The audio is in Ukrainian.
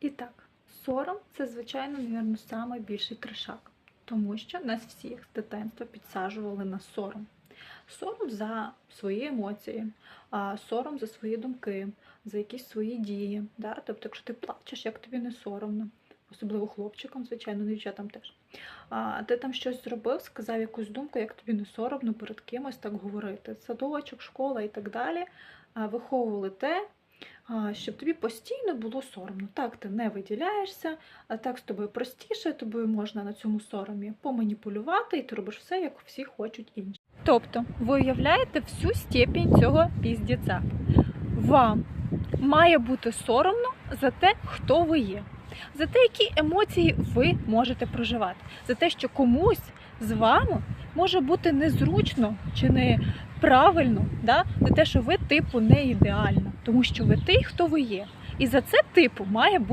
І так, сором це, звичайно, мабуть, найбільший трешак, тому що нас всіх з дитинства підсаджували на сором. Сором за свої емоції, сором за свої думки, за якісь свої дії. Да? Тобто, якщо ти плачеш, як тобі не соромно, особливо хлопчикам, звичайно, дівчатам теж. А, ти там щось зробив, сказав якусь думку, як тобі не соромно перед кимось так говорити. Садочок, школа і так далі виховували те, щоб тобі постійно було соромно. Так, ти не виділяєшся, а так з тобою простіше, тобою можна на цьому соромі поманіпулювати, і ти робиш все, як всі хочуть інші. Тобто, ви уявляєте всю степінь цього піздіця. Вам має бути соромно за те, хто ви є, за те, які емоції ви можете проживати, за те, що комусь з вами може бути незручно чи не правильно, да? не те, що ви типу не ідеальна, тому що ви той, хто ви є. І за це типу має бути.